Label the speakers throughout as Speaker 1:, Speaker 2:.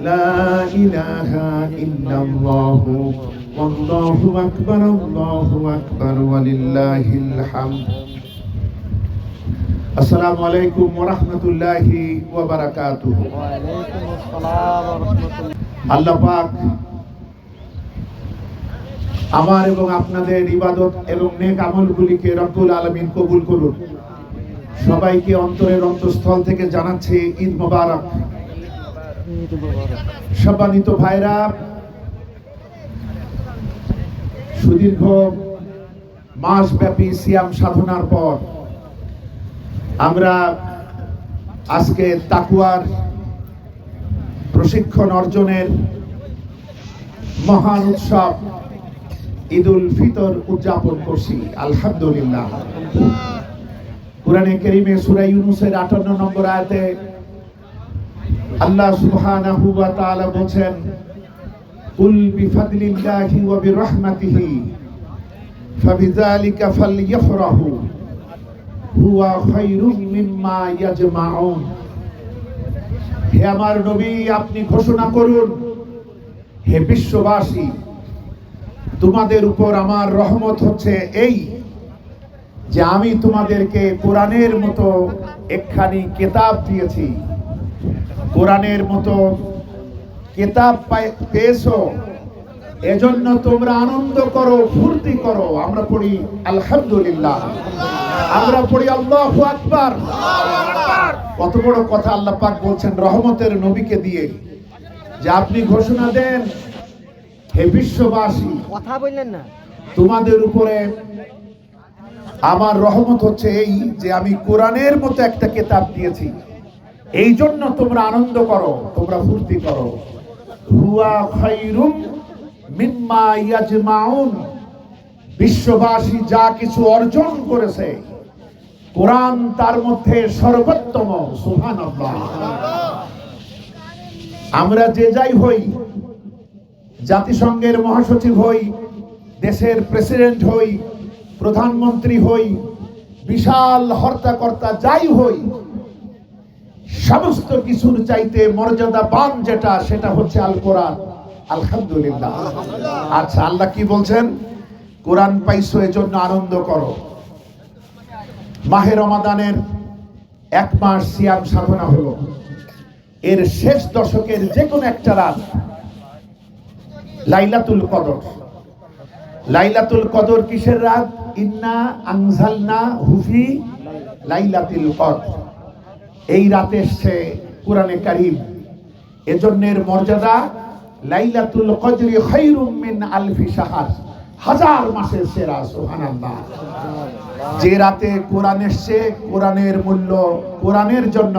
Speaker 1: لا إله إلا الله والله أكبر الله أكبر ولله الحمد السلام عليكم ورحمة الله وبركاته
Speaker 2: ওয়ালাইকুম আসসালাম ওয়া রাহমাতুল্লাহ
Speaker 1: আল্লাহ পাক আমার এবং আপনাদের ইবাদত এবং নেক আমলগুলিকে রব্বুল আলমিন কবুল করুন সবাইকে অন্তরের অন্তঃস্থল থেকে জানাচ্ছি ঈদ মোবারক
Speaker 2: ঈদ মুবারক
Speaker 1: সম্মানিত ভাইরা, সুদীর্ঘ মাসব্যাপী সিয়াম সাধনার পর আমরা আজকে তাকুয়ার প্রশিক্ষণ অর্জনের মহান উৎসব ঈদুল ফিতর উদযাপন করছি, আলহামদুলিল্লাহ। কোরআনে কেরিমে সূরা ইউনুসের আটান্ন নম্বর আয়াতে আল্লাহ সুবহানাহু ওয়া তাআলা বলেন কুল বিফাদলিল্লাহি ওয়া বিরহমাতিহি, ফাবিযালিকা ফালইফরাহু, হুয়া খায়রুম মিম্মা ইয়াজমাউন। হে আমার নবী, আপনি ঘোষণা করুন, হে বিশ্ববাসী, তোমাদের উপর আমার রহমত হচ্ছে এই যে আমি তোমাদেরকে কোরআনের মতো একখানি কেতাব দিয়েছি। কোরআনের মতো কেতাব পেয়েছ এজন্য তোমরা আনন্দ করো ফুর্তি করো। আমরা পড়ি আলহামদুলিল্লাহ। আমরা পড়ি আল্লাহ আকবার। কত বড় কথা আল্লাহ পাক বলছেন রহমতের নবীকে দিয়ে। যে আপনি ঘোষণা দেন হে বিশ্ববাসী
Speaker 2: কথা বললেন না।
Speaker 1: তোমাদের উপরে আমার রহমত হচ্ছে এই যে আমি কোরআনের মতো একটা কেতাব দিয়েছি। এই জন্য তোমরা আনন্দ করো, তোমরা ফুর্তি করো। ইয়াজমাউন। বিশ্ববাসী যা কিছু অর্জন করেছে, কোরআন তার মধ্যে সর্বোত্তম, সুবহানাল্লাহ। আমরা যে যাই হই, জাতিসংঘের মহাসচিব হই, দেশের প্রেসিডেন্ট হই, প্রধানমন্ত্রী হই, বিশাল হর্তাকর্তা যাই হই সমস্ত কিছুর চাইতে মর্যাদাবান যেটা, সেটা হচ্ছে আল কোরআন আলহামদুলিল্লাহ। আচ্ছা আল্লাহ কি বলছেন? কোরআন পাইছো এজন্য আনন্দ করো। মাহে রমাদানের এক মাস সিয়াম সাধনা হলো। এর শেষ দশকের যে কোনো একটা রাত, লাইলাতুল কদর। লাইলাতুল কদর কিসের রাত? ইন্না আনজালনা হুফি লাইলাতুল কদর। এই রাতে এসছে কোরআনে কারিম। এজন্যের মর্যাদা লাইলাতুল কদরি খায়রুম মিন আলফি শাহর। হাজার মাসের সেরা, সুবহানাল্লাহ। যে রাতে কোরআন এসছে, কোরআনের মূল্য, কোরআনের জন্য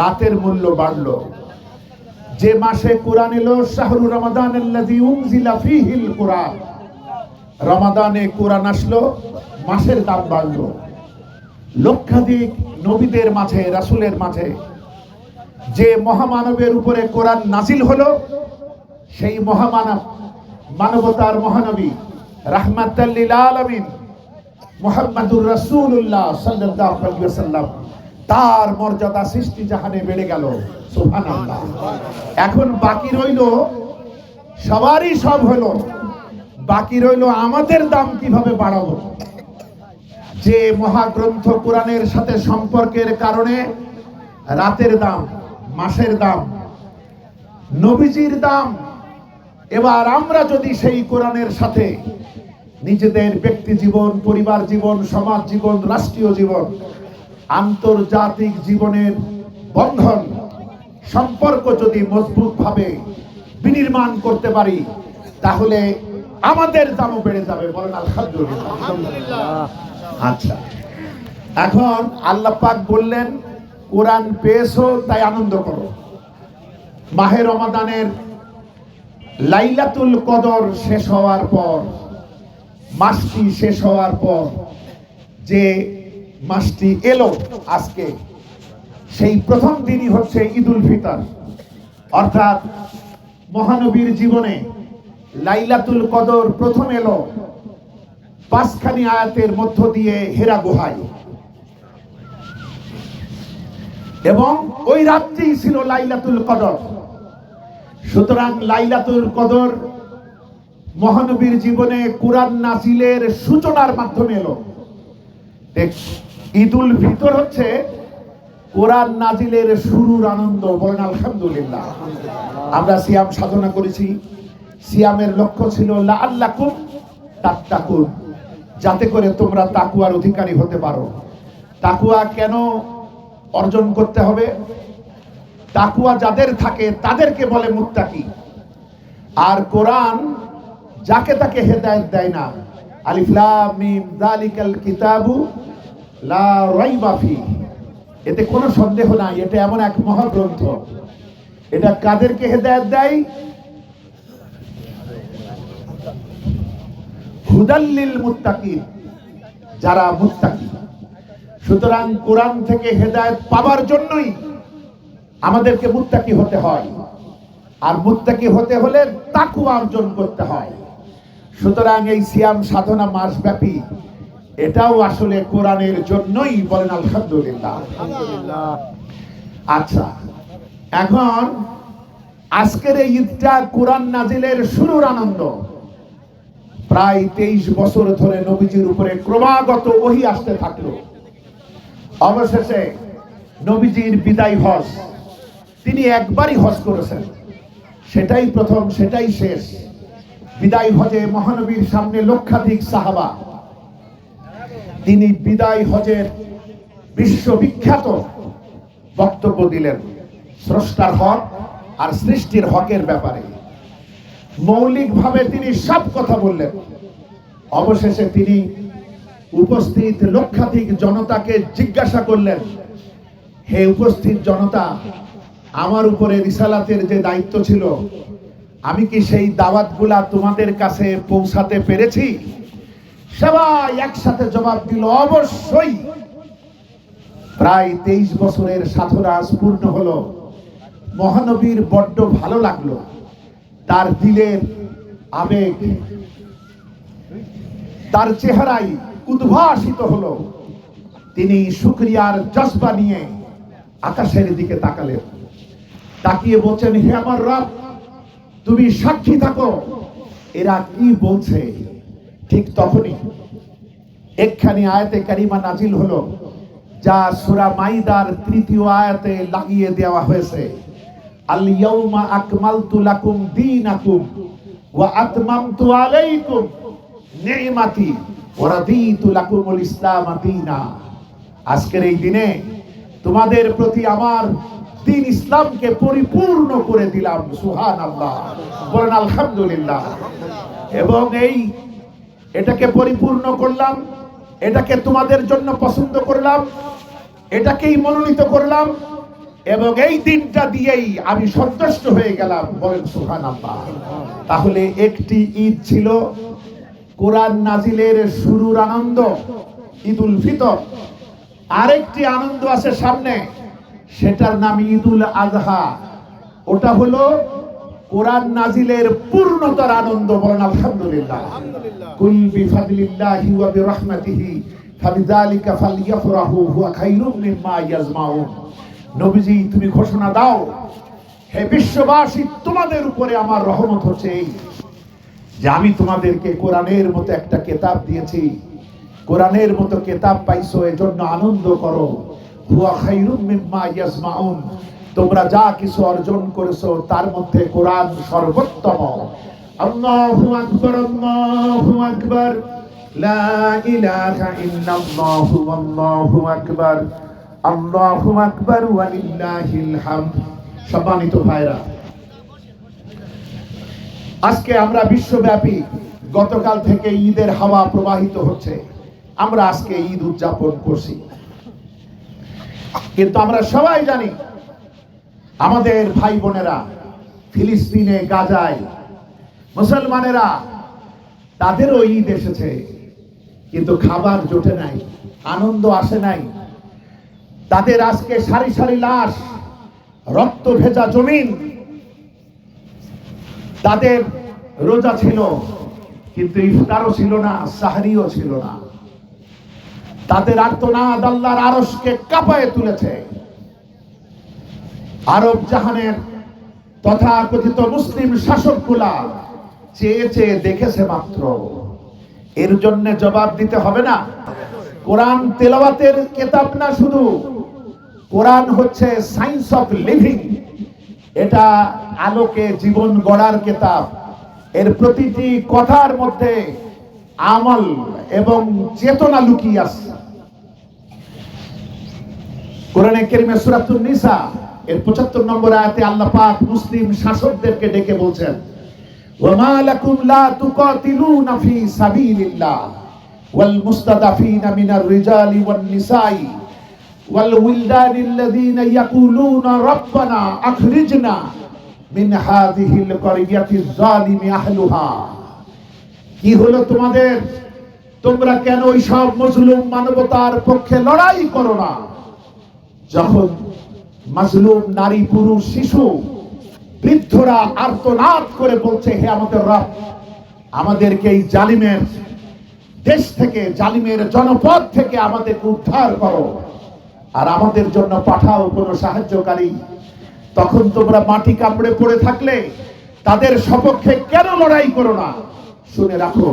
Speaker 1: রাতের মূল্য বাড়লো। যে মাসে কোরআন এলো, শাহরু রমাদান ফীহিল কোরআন। রমাদানে কোরআন আসলো, মাসের দাম বাড়লো। লক্ষাধিক নবীদের মাঝে, রাসূলের মাঝে যে মহামানবের উপরে কোরআন নাজিল হলো, সেই মহামানব, মানবতার মহানবী রাহমাতাল্লিল আলামিন মুহাম্মাদুর আলাইহি ওয়াসাল্লাম, তার মর্যাদা সৃষ্টি জাহানে বেড়ে গেল। সুবহানাল্লাহ। এখন বাকি রইল, সবারই সব হলো, বাকি রইল আমাদের দাম কীভাবে বাড়াবো? যে মহাগ্রন্থ কোরআনের সাথে সম্পর্কের কারণে রাতের দাম, মাসের দাম, নবীজির দাম, এবার আমরা যদি সেই কোরআনের সাথে নিজেদের ব্যক্তি জীবন, পরিবার জীবন, সমাজ জীবন, রাষ্ট্রীয় জীবন, আন্তর্জাতিক জীবনের বন্ধন, সম্পর্ক যদি মজবুতভাবে বিনির্মাণ করতে পারি, তাহলে আমাদের দামও বেড়ে যাবে। বলেন, আলহামদুলিল্লাহ। আচ্ছা। এখন আল্লাহ পাক বললেন, কোরআন পেয়েছ, তাই আনন্দ করো। মাহে রমাদানের লাইলাতুল কদর শেষ হওয়ার পর, মাসটি শেষ হওয়ার পর যে মাসটি এলো আজকে, সেই প্রথম দিনই হচ্ছে ঈদুল ফিতর। অর্থাৎ মহানবীর জীবনে লাইলাতুল কদর প্রথম এলো। পাঁচখানি আয়াতের মধ্য দিয়ে হেরা গুহায়। এবং ওই রাত্রি ছিল লাইলাতুল কদর। সুতরাং লাইলাতুল কদর মহানবীর জীবনে কোরআন নাজিলের সূচনার মাধ্যমে এলো। ঈদুল ফিতর হচ্ছে কোরআন নাজিলের শুরুর আনন্দ, বলেন আলহামদুলিল্লাহ। আমরা সিয়াম সাধনা করেছি। সিয়ামের লক্ষ্য ছিল আল্লাকুম তাত্তাকুন। যাতে করে তোমরা তাকুয়ার অধিকারী হতে পারো। তাকুয়া কেন অর্জন করতে হবে? তাকুয়া যাদের থাকে, তাদেরকে বলে মুত্তাকি। আর কোরআন যাকে তাকে হেদায়েত দেয় না। কিতাবু লা এতে কোনো সন্দেহ নাই, এটা এমন এক মহাগ্রন্থ। এটা কাদেরকে হেদায়েত দেয়? হুদাল্লিল মুত্তাকিন, যারা মুত্তাকি। সুতরাং কোরআন থেকে হেদায়েত পাবার জন্যই আমাদেরকে মুত্তাকি হতে হয়। আর মুত্তাকি হতে হলে তাকু অর্জন করতে হয়। সুতরাং এই সিয়াম সাধনা মাস ব্যাপী এটাও আসলে কোরআনের জন্যই বলেন আলহামদুলিল্লাহ। আচ্ছা এখন আজকের এই ঈদটা কোরআন নাজিলের শুরুর আনন্দ। প্রায় তেইশ বছর ধরে নবীজির উপরে ক্রমাগত ওহি আসতে থাকল। অবশেষে নবীজির বিদায় হজ, তিনি একবারই হজ করেছেন। সেটাই প্রথম, সেটাই শেষ। বিদায় হজে মহানবীর সামনে লক্ষাধিক সাহাবা। তিনি বিদায় হজের বিশ্ববিখ্যাত বক্তব্য দিলেন, স্রষ্টার হক আর সৃষ্টির হকের ব্যাপারে। মৌলিকভাবে তিনি সব কথা বললেন। অবশেষে তিনি উপস্থিত লক্ষাধিক জনতাকে জিজ্ঞাসা করলেন, হে উপস্থিত জনতা, আমার উপরে রিসালাতের যে দায়িত্ব ছিল, আমি কি সেই দাওয়াতগুলা তোমাদের কাছে পৌঁছাতে পেরেছি? সবাই একসাথে জবাব দিল, অবশ্যই। প্রায় তেইশ বছরের সাধনা পূর্ণ হলো। মহানবীর বড্ড ভালো লাগল। তার দিলের আবেগ, তার চেহারাই উদ্ভাসিত হলো। তিনি শুক্রিয়ার জজবা নিয়ে আকাশের দিকে তাকালেন। তাকিয়ে বলছেন, হে আমার রব, তুমি সাক্ষী থাকো। এরা কি বলছে? ঠিক তখনই একখানি আয়াতে কারিমা নাজিল হলো, যা সূরা মাইদার তৃতীয় আয়াতে লাগিয়ে দেওয়া হয়েছে। আল ইয়াউমা আকমালতু লাকুম দীনাকুম ওয়া আতমামতু আলাইকুম নি'মাতি ওয়া রাদিতু লাকুমুল ইসলাম দীনা। আজকের এই দিনে তোমাদের প্রতি আমার দিন ইসলামকে পরিপূর্ণ করে দিলাম, সুবহানাল্লাহ। বলেন, আলহামদুলিল্লাহ। এবং এই এটাকে পরিপূর্ণ করলাম, এটাকে তোমাদের জন্য পছন্দ করলাম, এটাকেই মনোনীত করলাম এবং এই দিনটা দিয়েই আমি সন্তুষ্ট হয়ে গেলাম বলেন সুহান আব্বা তাহলে একটি ঈদ ছিল কোরআন নাজিলের শুরুর আনন্দ ঈদুল ফিতর। আরেকটি আনন্দ আছে সামনে সেটার নাম ঈদুল আজহা। ওটা হলো কোরআন নাজিলের পূর্ণতার আনন্দ বলেন আলহামদুলিল্লাহ। কুল বিফাদলিল্লাহি ওয়া বিরহমাতিহি ফাবিযালিকা ফালইফরাহু হুয়া খায়রুম মিম্মা ইয়াজমাউন। নবীজি, তুমি ঘোষণা দাও। হে বিশ্ববাসী, তোমাদের উপরে আমার রহমত হচ্ছে এই যে আমি তোমাদেরকে কোরআনের মতো একটা কেতাব দিয়েছি। কোরআনের মতো কেতাব পাইছো, এজন্য আনন্দ করো। হুয়া খায়রুম মিম্মা তোমরা যা কিছু অর্জন করেছ, তার মধ্যে কোরআন সর্বোত্তম। আল্লাহু আকবার আল্লাহু আকবার। লা ইলাহা ইল্লাল্লাহু আল্লাহু আকবার। আল্লাহু আকবার ওয়া লিল্লাহিল হামদ। সম্মানিত ভাইরা, আজকে আমরা বিশ্বব্যাপী গতকাল থেকে ঈদের হাওয়া প্রবাহিত হচ্ছে। আমরা আজকে ঈদ উদযাপন করছি। কিন্তু আমরা সবাই জানি, আমাদের ভাই বোনেরা ফিলিস্তিনে, গাজায়, মুসলমানেরা, তাদেরও ঈদ এসেছে। কিন্তু খাবার জোটে নাই, আনন্দ আসে নাই। তাদের আজকে সারি সারি লাশ, রক্ত ভেজা জমিন, তাদের রোজা ছিল, কিন্তু ইফতারও ছিল না, সাহারিও ছিল না। তাদের আর্তনাদ আল্লাহর আরশকে কাঁপায় তুলেছে। আরব জাহানের তথাকথিত মুসলিম শাসক শাসকগুলা চেয়ে চেয়ে দেখেছে মাত্র। এর জন্য জবাব দিতে হবে না। কোরআন তেলাওয়াতের কেতাব না শুধু কোরআন হচ্ছে সায়েন্স অফ লিভিং। এটা আলোকে জীবন গড়ার কেতাব। এর প্রতিটি কথার মধ্যে আমল এবং চেতনা লুকিয়ে আছে। কোরআনে কেরিমে সূরাতুন নিসা, এর 75 নম্বর আয়াতে আল্লাহ পাক মুসলিম শাসকদেরকে ডেকে বলছেন ওয়ামা লাকুম লা তুকাতিলুনা ফি সাবিলিল্লাহ, ওয়াল মুস্তাদাফিনা মিনার রিজালি ওয়ান নিসাই উইলদানি আল্লাযীনা ইয়াকুলুনা রাব্বানা আখরিজনা মিন হাযিহিল ক্বরিয়াতিজ যালিমি আহলুহা। কি হলো তোমাদের? তোমরা কেন ওই সব মজলুম মানবতার পক্ষে লড়াই করো না? যখন মাজলুম নারী, পুরুষ, শিশু, বৃদ্ধরা আর্তনাদ করে বলছে, হে আমাদের রব, আমাদেরকে এই জালিমের দেশ থেকে, জালিমের জনপদ থেকে আমাদেরকে উদ্ধার করো। আর আমাদের জন্য পাঠাও কোনো সাহায্যকারী। তখন তোমরা মাটি কামড়ে পড়ে থাকলে তাদের সপক্ষে কেন লড়াই করো না? শুনে রাখো,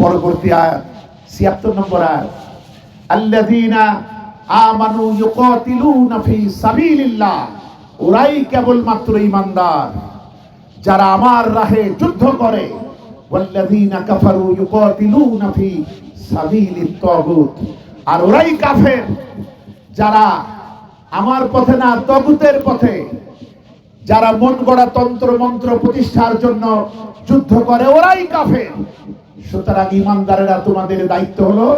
Speaker 1: পরবর্তী আয়াত, ছিয়াত্তর নম্বর আয়াত। আল্লাযীনা আমানু ইউকাতিলুনা ফি সাবিলিল্লাহ, ওরাই কেবলমাত্র ঈমানদার, যারা আমার রাহে যুদ্ধ করে। ওয়াল্লাযীনা কাফারু ইউকাতিলুনা ফি সাবিলিত তাগুত, আর ওরাই কাফের যারা আমার পথে না তগুতের পথে, যারা মন গড়া তন্ত্র মন্ত্র প্রতিষ্ঠার জন্য যুদ্ধ করে, ওরাই কাফের। সুতরাং ইমানদারেরা, তোমাদের দায়িত্ব হলো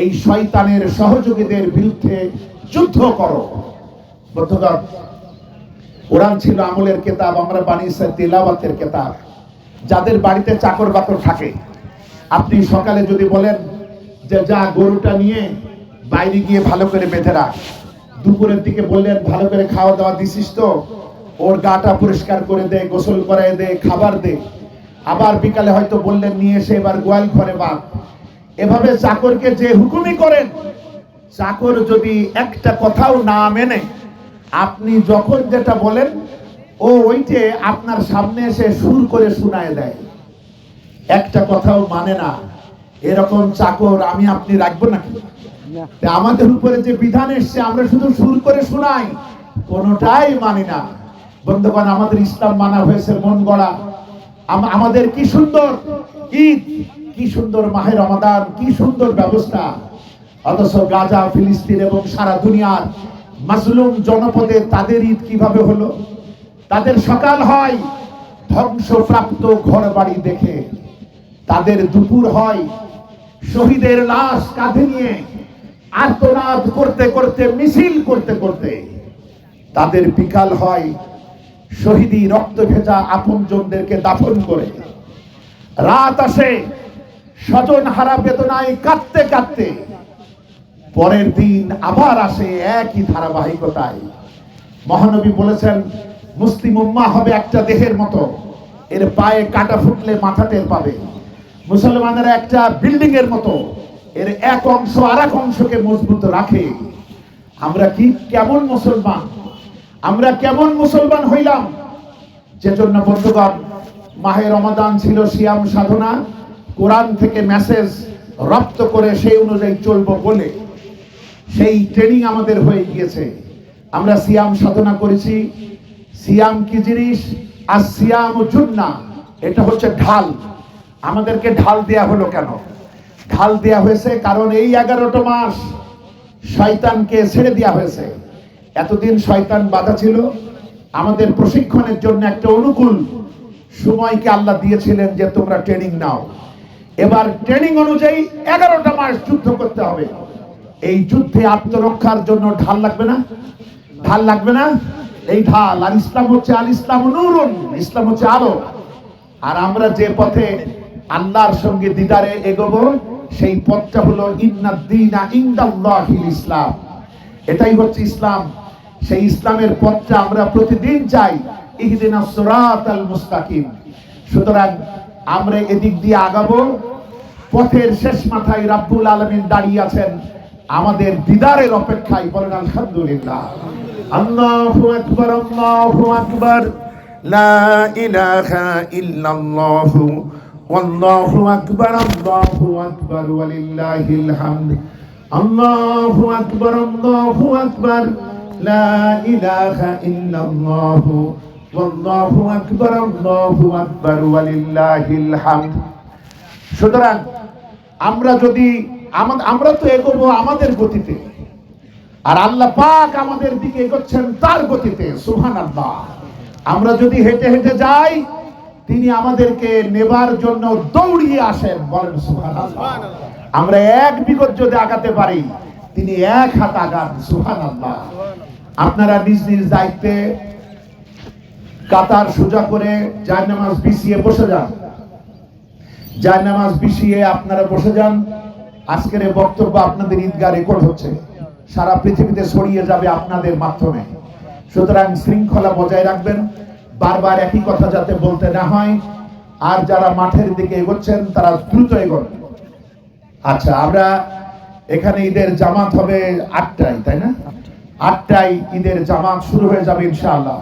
Speaker 1: এই শয়তানের সহযোগীদের বিরুদ্ধে যুদ্ধ করো। বন্ধুগণ ছিল আমলের কেতাব, আমরা বানিয়েছে তেলাওয়াতের কেতাব। যাদের বাড়িতে চাকর বাকর থাকে, আপনি সকালে যদি বলেন যে, যা গরুটা নিয়ে বাইরে গিয়ে ভালো করে বেঁধে রাখ। দুপুরের দিকে বললেন, ভালো করে খাওয়া দাওয়া দিছিস তো? ওর গাটা পরিষ্কার করে দে, গোসল করায় দে, খাবার দে। আবার বিকালে হয়তো বললেন, নিয়ে এসে এবার গোয়াল ঘরে বাঁধ। এভাবে চাকরকে যে হুকুমি করেন, চাকর যদি একটা কথাও না মেনে, আপনি যখন যেটা বলেন, ও ওইটে আপনার সামনে এসে সুর করে শোনায় দেয়। একটা কথাও মানে না, এরকম চাকর আমি আপনি রাখব নাকি? আমাদের উপরে যে বিধান এসছে, আমরা শুধু সুর করে শোনাই, কোনোটাই মানি না। বন্ধুগণ, আমাদের ইসলাম মানা হয়েছে মন গড়া। আমাদের কি সুন্দর ঈদ, কি সুন্দর মাহের রমাদান, কি সুন্দর ব্যবস্থা। অথচ গাজা, ফিলিস্তিন এবং সারা দুনিয়ার মাসলুম জনপদে তাদের ঈদ কীভাবে হলো? তাদের সকাল হয় ধ্বংসপ্রাপ্ত ঘর বাড়ি দেখে। তাদের দুপুর হয় শহীদের লাশ কাঁধে নিয়ে আর্তনাদ করতে করতে, মিছিল করতে করতে তাদের বিকাল হয়। শহীদি রক্ত ভেজা আপনজনদেরকে দাফন করে। রাত আসে, স্বজন হারা বেদনায় কাঁদতে কাঁদতে। পরের দিন আবার আসে একই ধারাবাহিকতায়। মহানবী বলেছেন, মুসলিম উম্মা হবে একটা দেহের মতো। এর পায়ে কাটা ফুটলে মাথা টের পাবে। মুসলমানেরা একটা বিল্ডিং এর মতো। এর এক অংশ আর এক অংশকে মজবুত রাখে। আমরা কি কেমন মুসলমান? আমরা কেমন মুসলমান হইলাম? যে জন্য বন্ধুগণ, মাহে রমাদান ছিল সিয়াম সাধনা, কোরআন থেকে মেসেজ রপ্ত করে সেই অনুযায়ী চলবো বলে। সেই ট্রেনিং আমাদের হয়ে গিয়েছে। আমরা সিয়াম সাধনা করেছি। সিয়াম কি জিনিস? আর সিয়াম জুন্না। এটা হচ্ছে ঢাল। আমাদেরকে ঢাল দেয়া হলো কেন? ঢাল দেয়া হয়েছে, কারণ এই এগারোটা মাস শয়তানকে ছেড়ে দেওয়া হয়েছে। এতদিন শয়তান বাধা ছিল। আমাদের প্রশিক্ষণের জন্য একটা অনুকূল সময়কে আল্লাহ দিয়েছিলেন যে তোমরা ট্রেনিং নাও। এবার ট্রেনিং অনুযায়ী এগারোটা মাস যুদ্ধ করতে হবে। এই যুদ্ধে আত্মরক্ষার জন্য ঢাল লাগবে না। ঢাল লাগবে না। এই ঢাল, আর ইসলাম হচ্ছে আল ইসলাম নুরুন, ইসলাম হচ্ছে আলো। আর আমরা যে পথে আল্লাহর সঙ্গে দিদারে এগোবো সেই পথটা হলো ইন্নাদ্দিনা ইনদাল্লাহিল ইসলাম। এটাই হচ্ছে ইসলাম। সেই ইসলামের পথটা আমরা প্রতিদিন চাই, ইহদিনা সিরাতাল মুস্তাকিম। সুতরাং আমরা এদিক দিয়ে আগাবো। পথের শেষ মাথায় রাব্বুল আলামিন দাঁড়িয়ে আছেন আমাদের দিদারের অপেক্ষায় বলেন, আলহামদুলিল্লাহ। আল্লাহু আকবার আল্লাহু আকবার। লা ইলাহা ইল্লাল্লাহ والله أكبر الله أكبر ولله الحمد الله أكبر الله أكبر لا إله إلا الله والله أكبر الله أكبر ولله الحمد সুতরাং আমরা যদি আমা- আমরা তো এগোবো আমাদের গতিতে আর আল্লাহ পাক আমাদের দিকে এগোচ্ছেন তার গতিতে সুহান আল্লাহ আমরা যদি হেঁটে হেঁটে যাই তিনি আমাদেরকে নেবার জন্য দৌড়িয়ে আসেন, বলেন আমরা এক বিগত যদি আগাতে পারি, তিনি এক হাত আগান সুহান আপনারা নিজ নিজ দায়িত্বে কাতার সোজা করে জায় নামাজ বিছিয়ে বসে যান। যার নামাজ বিছিয়ে আপনারা বসে যান। আজকের এই বক্তব্য আপনাদের ঈদগাহ রেকর্ড হচ্ছে। সারা পৃথিবীতে ছড়িয়ে যাবে আপনাদের মাধ্যমে। সুতরাং শৃঙ্খলা বজায় রাখবেন। বারবার একই কথা যাতে বলতে না হয়। আর যারা মাঠের দিকে এগোচ্ছেন, তারা দ্রুত এগোন। আচ্ছা আমরা এখানে ঈদের জামাত হবে আটটায়, তাই না? আটটায় ঈদের জামাত শুরু হয়ে যাবে ইনশাআল্লাহ।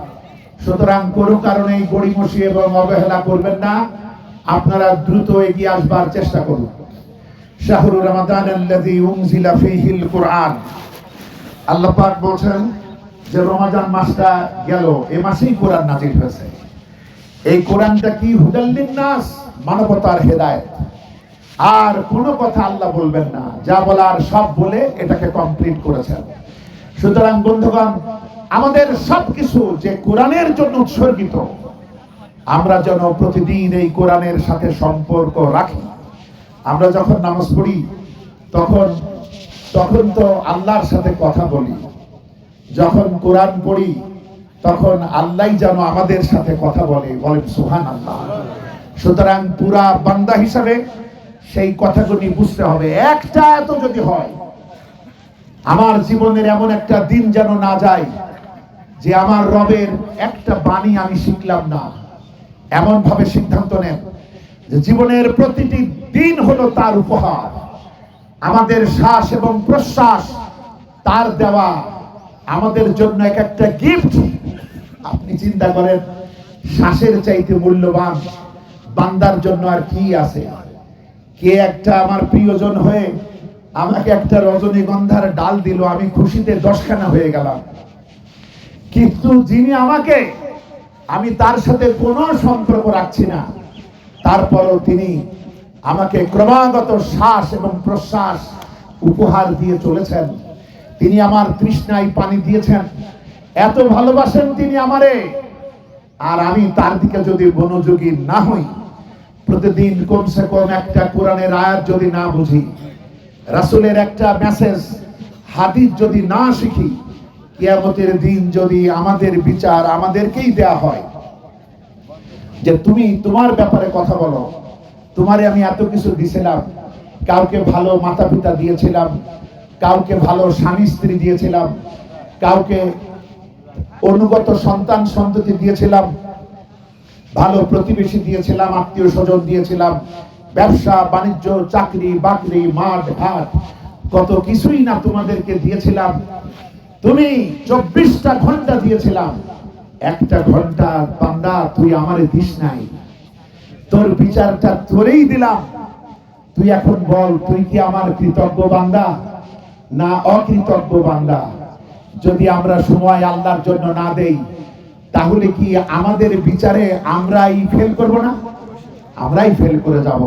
Speaker 1: সুতরাং কোনো কারণেই গড়িমসি এবং অবহেলা করবেন না। আপনারা দ্রুত এগিয়ে আসবার চেষ্টা করুন। শাহরুর রমাদান আল্লাহ পাক বলছেন যে রমাদান মাসটা গেল এই মাসেই কোরআন নাজিল হয়েছে। এই কোরআনটা কি হুদাল্লিন নাস? মানবতার হেদায়েত। আর কোনো কথা আল্লাহ বলবেন না। যা বলার সব বলে এটাকে কমপ্লিট করেছেন। সুতরাং বন্ধুগণ, আমাদের সবকিছু যে কোরআনের জন্য উৎসর্গিত, আমরা যেন প্রতিদিন এই কোরআনের সাথে সম্পর্ক রাখি। আমরা যখন নামাজ পড়ি, তখন তখন তো আল্লাহর সাথে কথা বলি। যখন কোরআন পড়ি, তখন আল্লাহ যেন আমাদের সাথে কথা বলে, বলেন সুহান আল্লাহ সুতরাং পুরা বান্দা হিসাবে সেই কথাগুলি বুঝতে হবে। একটা এত যদি হয়, আমার জীবনের এমন একটা দিন যেন না যায়, যে আমার রবের একটা বাণী আমি শিখলাম না। এমন ভাবে সিদ্ধান্ত নেন যে জীবনের প্রতিটি দিন হলো তার উপহার। আমাদের শ্বাস এবং প্রশ্বাস তার দেওয়া। আমাদের জন্য এক একটা গিফট আপনি চিন্তা করেন, শ্বাসের চাইতে মূল্যবান বান্দার জন্য আর কি আছে? কে একটা আমার প্রিয়জন হয়ে আমাকে একটা রজনীগন্ধার ডাল দিল, আমি খুশিতে দশখানা হয়ে গেলাম। কিন্তু যিনি আমাকে, আমি তার সাথে কোনো সম্পর্ক রাখছি না। তারপরও তিনি আমাকে ক্রমাগত শ্বাস এবং প্রশ্বাস উপহার দিয়ে চলেছেন। তিনি আমার তৃষ্ণায় পানি দিয়েছেন। এত ভালোবাসেন তিনি আমারে। আর আমি তার দিকে যদি মনোযোগী না হই, প্রতিদিন কমসে কম একটা কোরআনের আয়াত যদি না বুঝি, রাসূলের একটা মেসেজ হাদিস যদি না শিখি, কিয়ামতের দিন যদি আমাদের বিচার আমাদেরকেই দেয়া হয়। যে তুমি তোমার ব্যাপারে কথা বলো। তোমারে আমি এত কিছু দিয়েছিলাম কাউকে ভালো মাতা পিতা দিয়েছিলাম কাউকে ভালো স্বামী স্ত্রী দিয়েছিলাম, কাউকে অনুগত সন্তান সন্ততি দিয়েছিলাম, ভালো প্রতিবেশী দিয়েছিলাম, আত্মীয় স্বজন দিয়েছিলাম, ব্যবসা, বাণিজ্য, চাকরি, বাকরি, মাঠ, ঘাট, কত কিছুই না তোমাদেরকে দিয়েছিলাম। তুমি চব্বিশটা ঘণ্টা দিয়েছিলাম। একটা ঘণ্টা বান্দা, তুই আমারে দিস নাই। তোর বিচারটা তোরেই দিলাম। তুই এখন বল, তুই কি আমার কৃতজ্ঞ বান্দা? না অকৃতজ্ঞ বান্দা। যদি আমরা সময় আল্লাহর জন্য না দেই, তাহলে কি আমাদের বিচারে আমরাই ফেল করব না? আমরাই ফেল করে যাব।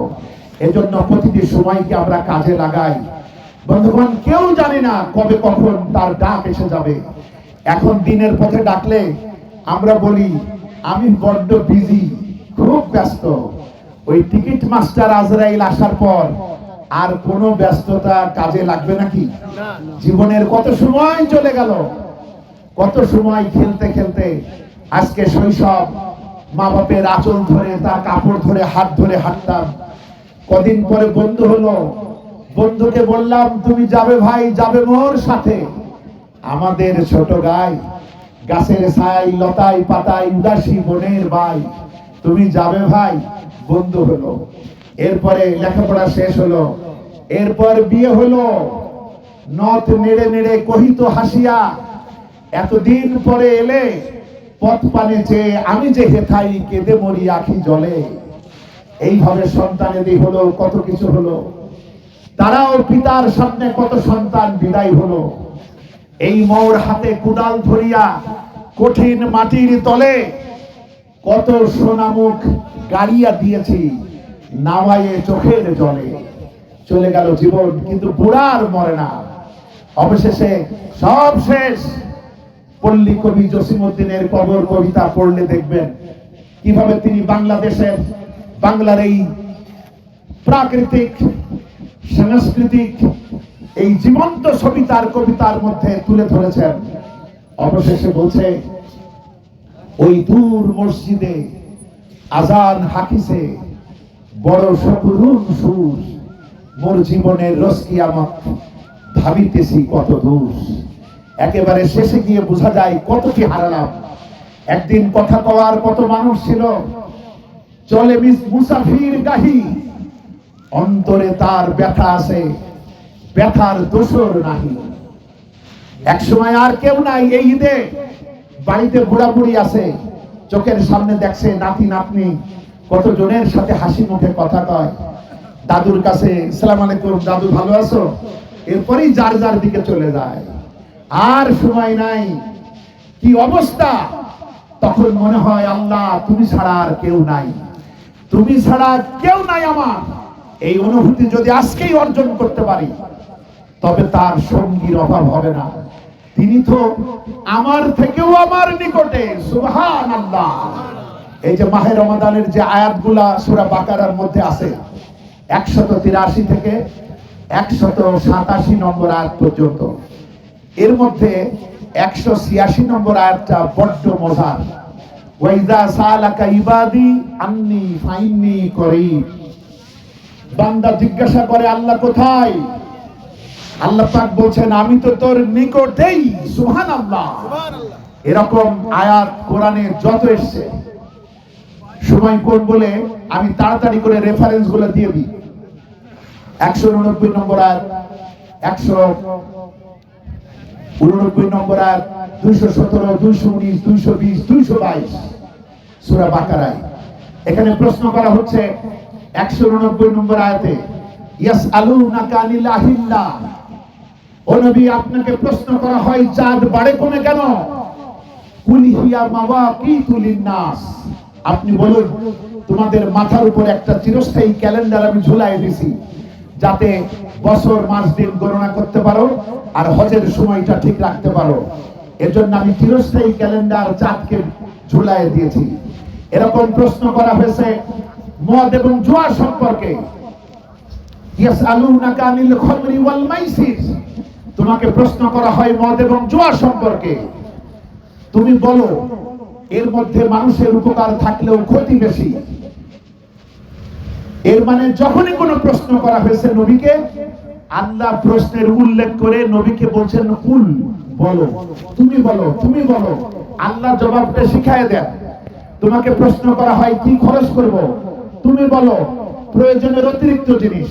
Speaker 1: এজন্য প্রতিটি সময়কে আমরা কাজে লাগাই। বন্ধুগণ, কেউ জানে না কবে কখন তার ডাক এসে যাবে। এখন দিনের পথে ডাকলে আমরা বলি, আমি বড্ড বিজি খুব ব্যস্ত। ওই টিকিট মাস্টার আজরাইল আসার পর আর কোনো ব্যস্ততা কাজে লাগবে নাকি? জীবনের কত সময় চলে গেল, কত সময় খেলতে খেলতে আজকে শৈশব মা বাপের আঁচল ধরে তার কাপড় ধরে হাত ধরে হাঁটতাম। কদিন পরে বন্ধু হলো, বন্ধুকে বললাম, তুমি যাবে ভাই, যাবে মোর সাথে। আমাদের ছোট গাই, গাছের ছাই লতাই পাতাই উদাসী বনের ভাই তুমি যাবে ভাই? বন্ধু হলো এরপরে লেখাপড়া শেষ হলো। এরপর বিয়ে হলো। নথ নেড়ে নেড়ে কহিত হাসিয়া, এতদিন পরে এলে পথ পানে যে আমি যে হেথাই কেঁদে মরি আখি জলে। এইভাবে সন্তানেরই হলো, কত কিছু হলো। তারাও পিতার সামনে কত সন্তান বিদায় হলো। এই মোর হাতে কুদাল ধরিয়া কঠিন মাটির তলে কত সোনামুখ গাড়িয়া দিয়েছি। নামায়ে চোখের জলে চলে গেল জীবন, কিন্তু বুড়ার মরে না। অবশেষে সব শেষ। পল্লী কবি কবর কবিতা পড়লে দেখবেন কীভাবে তিনি বাংলাদেশের, বাংলার এই প্রাকৃতিক, সাংস্কৃতিক, এই জীবন্ত ছবি তার কবিতার মধ্যে তুলে ধরেছেন। অবশেষে বলছে, ওই দূর মসজিদে আজান হাকিছে বড় সকরুণ সুর, মোর জীবনের রসকিয়ামত ভাবিতেছি কত দূর। একেবারে শেষে গিয়ে বোঝা যায় কত কি হারালাম। একদিন কথা কওয়ার কত মানুষ ছিল। চলে মিস মুসাফির গাহি, অন্তরে তার ব্যথা আছে, ব্যথার দোষর নাহি। এক সময় আর কেউ নাই এই ঈদে, বাড়িতে বুড়া বুড়ি আছে, চোখের সামনে দেখছে নাতি, নাতনি কত জনের সাথে হাসি মুখে কথা কয়? দাদুর কাছে, সালাম আলাইকুম, দাদু ভালো আছো? এরপরেই যার যার দিকে চলে যায়। আর সময় নাই। কি অবস্থা? তখন মনে হয়, আল্লাহ, তুমি ছাড়া আর কেউ নাই। তুমি ছাড়া কেউ নাই আমার। এই অনুভূতি যদি আজকেই অর্জন করতে পারি, তবে তার সঙ্গীর অভাব হবে না। তিনি তো আমার থেকেও আমার নিকটে সুবহান আল্লাহ এই যে মাহের রমাদানের যে আয়াতগুলা সূরা বাকারার মধ্যে আছে একশত তিরাশি থেকে একশত সাতাশি নম্বর আয়াত পর্যন্ত। এর মধ্যে একশো ছিয়াশি নম্বর আয়াতটা বড্ড মজার। ওয়াইদা সালাকা ইবাদি আন্নি ফাইন্নি করিব। বান্দা জিজ্ঞাসা করে আল্লাহ কোথায়? আল্লাহ পাক বলছেন আমি তো তোর নিকটেই সুবহানাল্লাহ। এরকম আয়াত কোরআনে যত এসছে। সময় কোন বলে, আমি তাড়াতাড়ি করে রেফারেন্সগুলো দিয়ে দিই। একশো উননব্বই নম্বর আয়াত একশো উননব্বই নম্বর আয়াত দুইশো সতেরো, দুইশো উনিশ, দুইশো বিশ, দুইশো বাইশ সুরা বাকারায়। এখানে প্রশ্ন করা হচ্ছে, একশো উননব্বই নম্বর আয়াতে ইয়াস আলু নাকানিল আহিল্লা ও নবী, আপনাকে প্রশ্ন করা হয় চাঁদ বাড়ে কোনে কেন? কুলিহিয়া মাওয়া কি নাস। আপনি বলুন, তোমাদের মাথার উপর একটা চিরস্থায়ী ক্যালেন্ডার আমি ঝুলাই দিছি, যাতে বছর, মাস, দিন গণনা করতে পারো আর হজের সময়টা ঠিক রাখতে পারো। এর জন্য আমি চিরস্থায়ী ক্যালেন্ডার চাঁদকে ঝুলাই দিয়েছি। এরকম প্রশ্ন করা হয়েছে মদ এবং জুয়া সম্পর্কে। তোমাকে প্রশ্ন করা হয় মদ এবং জুয়া সম্পর্কে। তুমি বলো এর মধ্যে মানুষের উপকার থাকলেও ক্ষতি বেশি। এর মানে যখনই কোনো প্রশ্ন করা হয়েছে নবীকে, আল্লাহ প্রশ্নের উল্লেখ করে নবীকে বলছেন, কুল, বলো। তুমি বলো তুমি বলো। আল্লাহ জবাবটা শিখায় দেন। তোমাকে প্রশ্ন করা হয়, কি খরচ করব? তুমি বলো, প্রয়োজনের অতিরিক্ত জিনিস।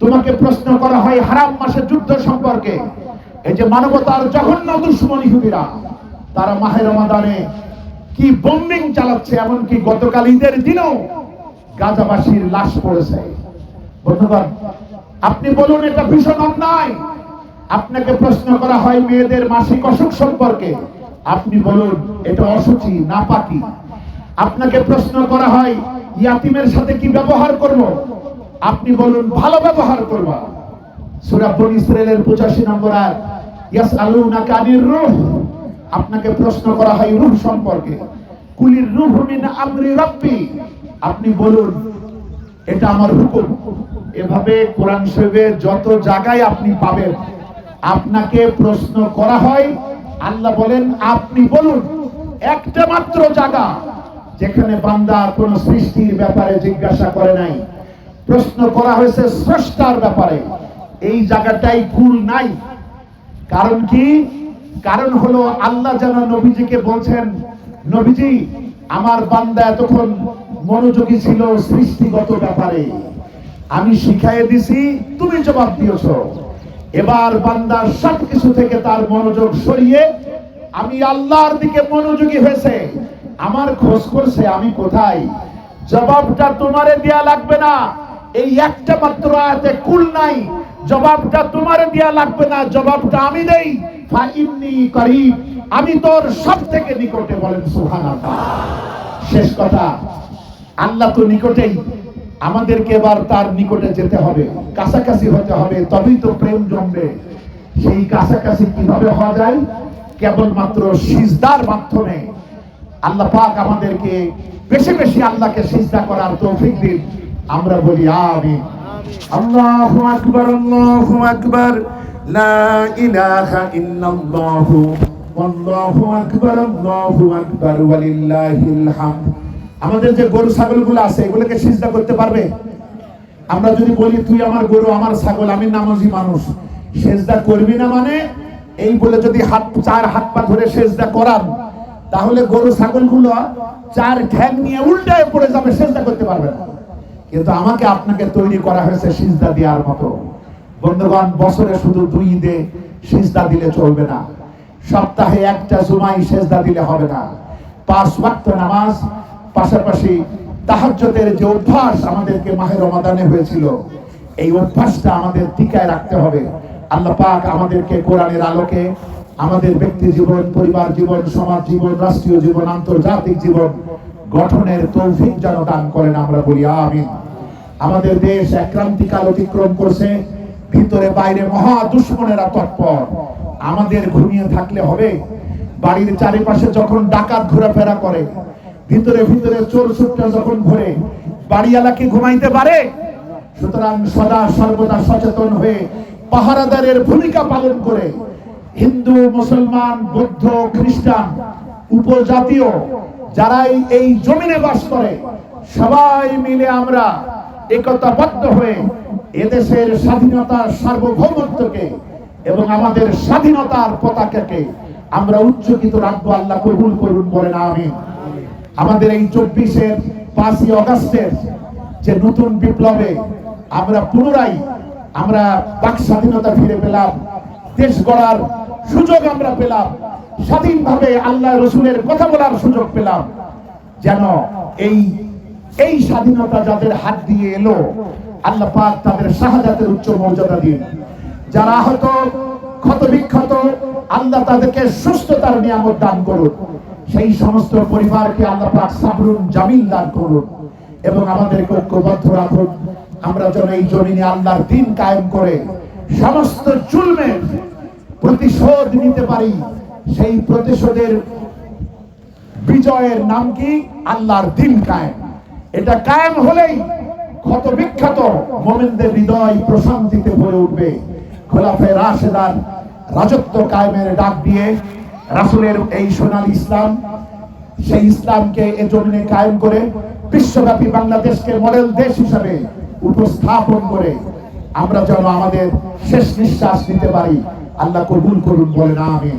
Speaker 1: তোমাকে প্রশ্ন করা হয়, হারাম মাসের যুদ্ধ সম্পর্কে। এই যে মানবতার জঘন্য দুশ্মন ইহুদিরা তারা মাহের রমাদানে কি বোম্বিং চালাচ্ছে এমনকি গতকাল ঈদের দিনও গাজাবাসীর লাশ পড়েছে। বন্ধুগণ, আপনি বলুন, এটা ভীষণ অন্যায়। আপনাকে প্রশ্ন করা হয়, মেয়েদের মাসিক অসুখ সম্পর্কে। আপনি বলুন, এটা অসুচি না পাকি আপনাকে প্রশ্ন করা হয়, ইয়াতিমের সাথে কি ব্যবহার করব? আপনি বলুন, ভালো ব্যবহার করবা। সূরা বনি ইসরাইলের 85 নম্বর আয়াত, ইয়াসআলুনাকা আনির রূহ। আপনাকে প্রশ্ন করা হয় রূহ সম্পর্কে। কুলির রূহ মিন আমরি রব্বি। আপনি বলুন, এটা আমার হুকুম। এভাবে কোরআন শরীফে যত জায়গায় আপনি পাবেন, আপনাকে প্রশ্ন করা হয়, আল্লাহ বলেন, আপনি বলুন, একটা মাত্র জায়গা যেখানে বান্দা কোন সৃষ্টির ব্যাপারে জিজ্ঞাসা করে নাই। প্রশ্ন করা হয়েছে স্রষ্টার ব্যাপারে। এই জায়গাটাই কুল নাই। কারণ কি? কারণ হলো আল্লাহ যেন নবীজিকে বলছেন, নবীজি, আমার বান্দা এতক্ষণ মনোযোগী ছিল সৃষ্টিগত ব্যাপারে। আমি শিখাইয়ে দিছি, তুমি জবাব দিয়েছ। এবার বান্দার সব কিছু থেকে তার মনোযোগ সরিয়ে, আমি আল্লাহর দিকে মনোযোগী হয়েছে, আমার খোঁজ করছে, আমি কোথায়? জবাবটা তোমারে দেয়া লাগবে না। এই একটা মাত্র আয়াতে কুল নাই, জবাবটা তোমারে দেয়া লাগবে না, জবাবটা আমি দেই। আমি তোর সব থেকে নিকটে বলেন সুবহানাল্লাহ। শেষ কথা, আল্লাহ তো নিকটেই, আমাদেরকে এবার তার নিকটে যেতে হবে, কাছাকাছি হতে হবে, তবেই তো প্রেম জমবে সেই কাছাকাছি কীভাবে হওয়া যায়? কেবলমাত্র সিজদার মাধ্যমে। আল্লাহ পাক আমাদেরকে বেশি বেশি আল্লাহকে সিজদা করার তৌফিক দিন। আমরা বলি আমিন।
Speaker 3: আল্লাহু আকবার আল্লাহু আকবার। লা ইলাহা ইল্লাল্লাহ, আল্লাহু আকবার আল্লাহু আকবার, ওয়ালিল্লাহিল হামদ।
Speaker 1: আমাদের যে গরু, ছাগলগুলো আছে, এগুলোকে সিজদা করতে পারবে? আমরা যদি বলি, তুই আমার গরু, আমার ছাগল, আমি নামাজি মানুষ। সেজদা করবি না মানে এই বলে যদি হাত, চার হাত পা ধরে সেজদা করান, তাহলে গরু, ছাগলগুলো চার ঠ্যাং নিয়ে উল্টায় পড়ে যাবে, সেজদা করতে পারবে না। কিন্তু আমাকে আপনাকে তৈরি করা হয়েছে সিজদা দেওয়ার মতো। বন্ধুগণ, বছরে শুধু দুই ঈদে সিজদা দিলে চলবে না। সপ্তাহে একটা জুমাই সেজদা দিলে হবে না। পাঁচ ওয়াক্ত নামাজ, পাশাপাশি তাহাজ্জুদের যে অভ্যাস আমাদেরকে মাহের রমাদানে হয়েছিল, এই অভ্যাসটা আমাদের টিকায় রাখতে হবে। আল্লাহ পাক আমাদেরকে কোরআনের আলোকে আমাদের ব্যক্তি জীবন, পরিবার জীবন, সমাজ জীবন, রাষ্ট্রীয় জীবন, আন্তর্জাতিক জীবন গঠনের তৌফিক যেন দান করেন আমরা বলি আমিন। আমাদের দেশ এক ক্রান্তিকাল অতিক্রম করছে। ভিতরে বাইরে মহা দুশ্মনেরা তৎপর। আমাদের ঘুমিয়ে থাকলে হবে। বাড়ির চারিপাশে যখন ডাকাত ঘোরাফেরা করে, ভিতরে ভিতরে চোর সুটটা যখন ঘোরে, বাড়িওয়ালা কি ঘুমাইতে পারে? সুতরাং সদা সর্বদা সচেতন হয়ে পাহারাদারের ভূমিকা পালন করে হিন্দু, মুসলমান, বৌদ্ধ, খ্রিস্টান, উপজাতীয় যারা এই- এই জমিনে বাস করে, সবাই মিলে আমরা একতাবদ্ধ হয়ে এদেশের স্বাধীনতার সার্বভৌমত্বকে এবং আমাদের স্বাধীনতার পতাকাকে আমরা উচ্চকিত রাখব, আল্লাহ কবুল করুন, বলেন আমি আমাদের এই চব্বিশের পাঁচই অগাস্টের যে নতুন বিপ্লবে আমরা পুনরায় আমরা বাক স্বাধীনতা ফিরে পেলাম, দেশ গড়ার সুযোগ আমরা পেলাম, স্বাধীনভাবে আল্লাহ রসুলের কথা বলার সুযোগ পেলাম, যেন এই এই স্বাধীনতা যাদের হাত দিয়ে এলো, আল্লাহ পাক তাদের শাহাদাতের উচ্চ মর্যাদা দিন। যারা আহত, ক্ষত বিক্ষত, আল্লাহ তাদেরকে সুস্থতার নিয়ামত দান করুন। সেই সমস্ত পরিবারকে আল্লাহ পাক সাবরুন জামিল দান করুন। এবং আমাদেরকে ঐক্যবদ্ধ রাখুন। আমরা যেন এই জমিনে আল্লাহর দিন কায়েম করে সমস্ত জুলমের প্রতিশোধ নিতে পারি। সেই প্রতিশোধের বিজয়ের নাম কি? আল্লাহর দিন কায়েম। এটা কায়েম হলেই ক্ষত বিখ্যাত মোমেনদের হৃদয় প্রশান্তিতে ভরে উঠবে। খোলাফে রাশেদার রাজত্ব কায়েমের ডাক দিয়ে রাসূলের এই সোনালী ইসলাম, সেই ইসলামকে এ জমিনে কায়েম করে বিশ্বব্যাপী বাংলাদেশকে মডেল দেশ হিসাবে উপস্থাপন করে আমরা যেন আমাদের শেষ নিঃশ্বাস নিতে পারি। আল্লাহ কবুল করুন বলে না আমিন।